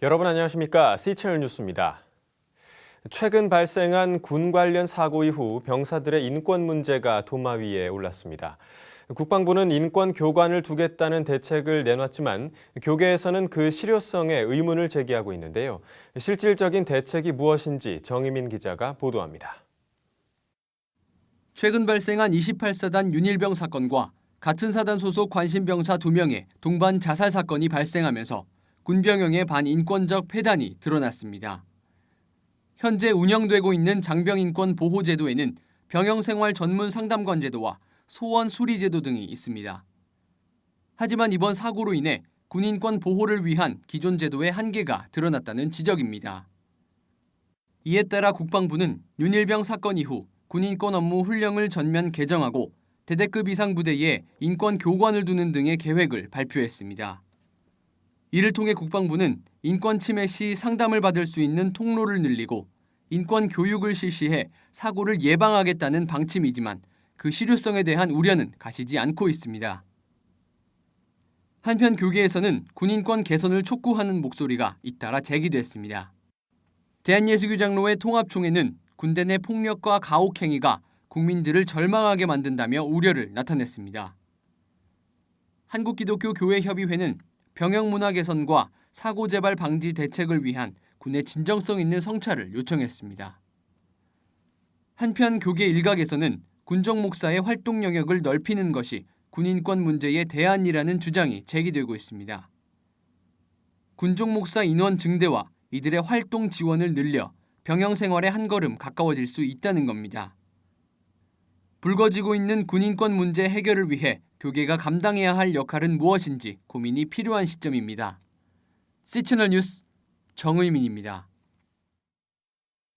여러분 안녕하십니까? C채널 뉴스입니다. 최근 발생한 군 관련 사고 이후 병사들의 인권 문제가 도마 위에 올랐습니다. 국방부는 인권 교관을 두겠다는 대책을 내놨지만 교계에서는 그 실효성에 의문을 제기하고 있는데요. 실질적인 대책이 무엇인지 정희민 기자가 보도합니다. 최근 발생한 28사단 윤일병 사건과 같은 사단 소속 관심병사 2명의 동반 자살 사건이 발생하면서 군병영의 반인권적 폐단이 드러났습니다. 현재 운영되고 있는 장병인권 보호제도에는 병영생활 전문 상담관 제도와 소원 수리 제도 등이 있습니다. 하지만 이번 사고로 인해 군인권 보호를 위한 기존 제도의 한계가 드러났다는 지적입니다. 이에 따라 국방부는 윤일병 사건 이후 군인권 업무 훈령을 전면 개정하고 대대급 이상 부대에 인권 교관을 두는 등의 계획을 발표했습니다. 이를 통해 국방부는 인권 침해 시 상담을 받을 수 있는 통로를 늘리고 인권 교육을 실시해 사고를 예방하겠다는 방침이지만 그 실효성에 대한 우려는 가시지 않고 있습니다. 한편 교계에서는 군인권 개선을 촉구하는 목소리가 잇따라 제기됐습니다. 대한예수교장로회 통합총회는 군대 내 폭력과 가혹행위가 국민들을 절망하게 만든다며 우려를 나타냈습니다. 한국기독교교회협의회는 병영문화 개선과 사고 재발 방지 대책을 위한 군의 진정성 있는 성찰을 요청했습니다. 한편 교계 일각에서는 군정 목사의 활동 영역을 넓히는 것이 군인권 문제의 대안이라는 주장이 제기되고 있습니다. 군종 목사 인원 증대와 이들의 활동 지원을 늘려 병영 생활에 한 걸음 가까워질 수 있다는 겁니다. 불거지고 있는 군인권 문제 해결을 위해 교계가 감당해야 할 역할은 무엇인지 고민이 필요한 시점입니다. C채널 뉴스 정의민입니다.